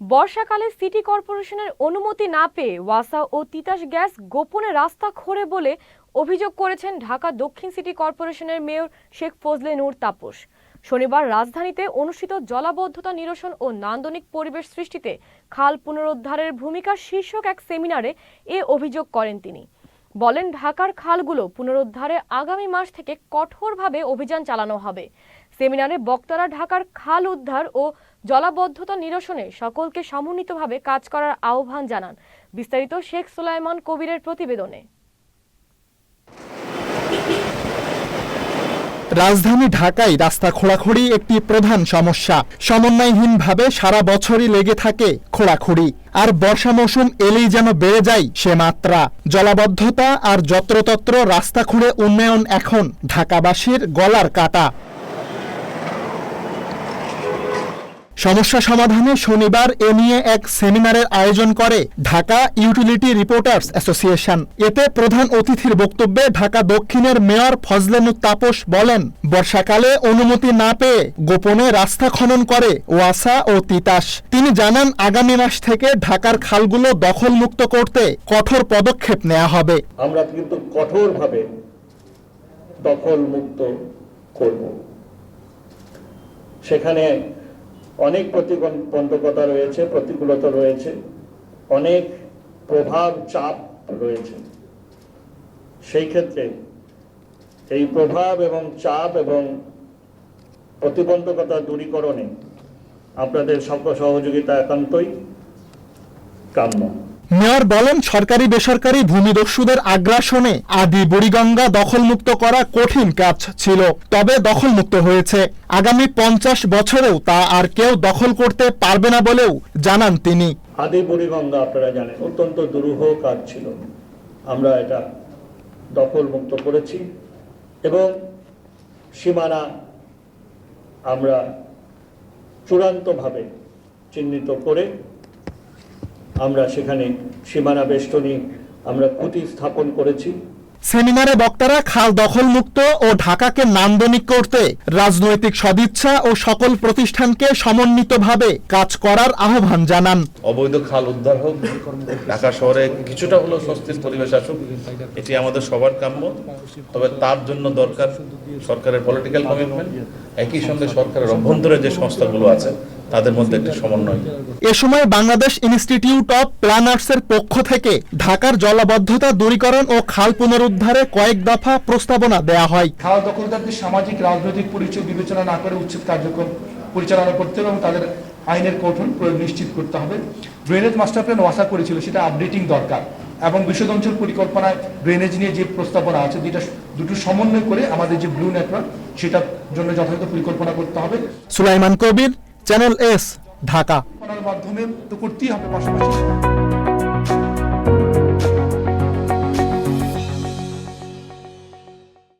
বর্ষাকালে সিটি কর্পোরেশনের অনুমতি না পেয়ে ওয়াসা ও তিতাস গ্যাস গোপনে রাস্তা খোঁড়ে বলে অভিযোগ করেছেন ঢাকা দক্ষিণ সিটি কর্পোরেশনের মেয়র শেখ ফজলে নূর তাপস। শনিবার রাজধানীতে অনুষ্ঠিত জলাবদ্ধতা নিরসন ও নান্দনিক পরিবেশ সৃষ্টিতে খাল পুনরুদ্ধারের ভূমিকা শীর্ষক এক সেমিনারে এ অভিযোগ করেন তিনি। বলেন, ঢাকার খালগুলো পুনরুদ্ধারে আগামী মাস থেকে কঠোরভাবে অভিযান চালানো হবে। সেমিনারে বক্তারা ঢাকার খাল উদ্ধার ও জলাবদ্ধতা নিরসনে সকলকে সমন্বিতভাবে কাজ করার আহ্বান জানান বিস্তারিত শেখ সুলাইমান কবিরের প্রতিবেদনে। রাজধানী ঢাকায় রাস্তা খোঁড়াখুড়ি একটি প্রধান সমস্যা। সমন্বয়হীনভাবে সারা বছরই লেগে থাকে খোঁড়াখুড়ি। আর বর্ষা মৌসুম এলেই যেন বেড়ে যায় সে মাত্রা। জলাবদ্ধতা আর যত্রতত্র রাস্তা খুঁড়ে উন্নয়ন এখন ঢাকাবাসীর গলার কাটা। সমস্যা সমাধানে শনিবার এ নিয়ে এক সেমিনারের আয়োজন করে ঢাকা ইউটিলিটি রিপোর্টার্স অ্যাসোসিয়েশন। এতে প্রধান অতিথির বক্তব্যে ঢাকা দক্ষিণের মেয়র ফজলেনুর তাপস বলেন, বর্ষাকালে অনুমতি না পেয়ে গোপনে রাস্তা খনন করে ওয়াসা ও তিতাস। তিনি জানান, আগামী মাস থেকে ঢাকার খালগুলো দখলমুক্ত করতে কঠোর পদক্ষেপ নেওয়া হবে। আমরা কিন্তু কঠোরভাবে দখল মুক্ত করব। সেখানে অনেক প্রতিবন্ধকতা রয়েছে, প্রতিকূলতা রয়েছে, অনেক প্রভাব চাপ রয়েছে। সেই ক্ষেত্রে এই প্রভাব এবং চাপ এবং প্রতিবন্ধকতা দূরীকরণে আপনাদের সহযোগিতা একান্তই কাম্য। মেয়র বলেন, সরকারি বেসরকারি ভূমিদস্যুদের আগ্রাসনে আদি বুড়িগঙ্গা দখলমুক্ত করা কঠিন কাজ ছিল, তবে দখলমুক্ত হয়েছে। আগামী পঞ্চাশ বছরেও তা আর কেউ দখল করতে পারবে না বলেও জানান তিনি। আদি বুড়িগঙ্গা আপনারা জানেন, অত্যন্ত দুরূহ কাজ ছিল। আমরা এটা দখলমুক্ত করেছি এবং সীমানা আমরা চূড়ান্তভাবে চিহ্নিত করে আমরা সেখানে সীমানা বেষ্টনী আমরা খুঁটি স্থাপন করেছি। সেমিনারে বক্তারা খাল দখলমুক্ত ও ঢাকাকে নান্দনিক করতে রাজনৈতিক সদিচ্ছা ও সকল প্রতিষ্ঠানকে সমন্বিতভাবে কাজ করার আহ্বান জানান। অবৈধ খাল উদ্ধার হোক ঢাকা শহরে কিছুটা হলেও স্বস্তির পরিবেশ আসুক এটি আমাদের সবার কাম্য। তবে তার জন্য দরকার সরকারের পলিটিক্যাল কমিটমেন্ট একই সঙ্গে সরকারের অভ্যন্তরে যে সংস্থাগুলো আছে তাদের মধ্যে একটি সমন্বয়। এ সময় বাংলাদেশ ইনস্টিটিউট অব প্ল্যানার্সের পক্ষ থেকে ঢাকার জলাবদ্ধতা দূরীকরণ ও খাল পুনরুদ্ধারে কয়েক দফা প্রস্তাবনা দেয়া হয়। খাওয়া দখলদারদের সামাজিক রাজনৈতিক পরিচয় বিবেচনা না করে উচ্ছেদ কার্যক্রম পরিচালনা করতে হবে এবং তাদের আইনের কঠোর প্রয়োগ নিশ্চিত করতে হবে। ড্রেনেজ মাস্টার প্ল্যান ওয়াসা করেছিল সেটা আপডেটিং দরকার এবং বিশদ অঞ্চল পরিকল্পনায় ড্রেনেজ নিয়ে যে প্রস্তাবনা আছে দুইটা দুটো সমন্বয় করে আমাদের যে ব্লু নেটওয়ার্ক সেটার জন্য যথাযথ পরিকল্পনা করতে হবে। সুলাইমান কবির চ্যানেল এস ঢাকা মাধ্যমে তো করতেই হবে পাশাপাশি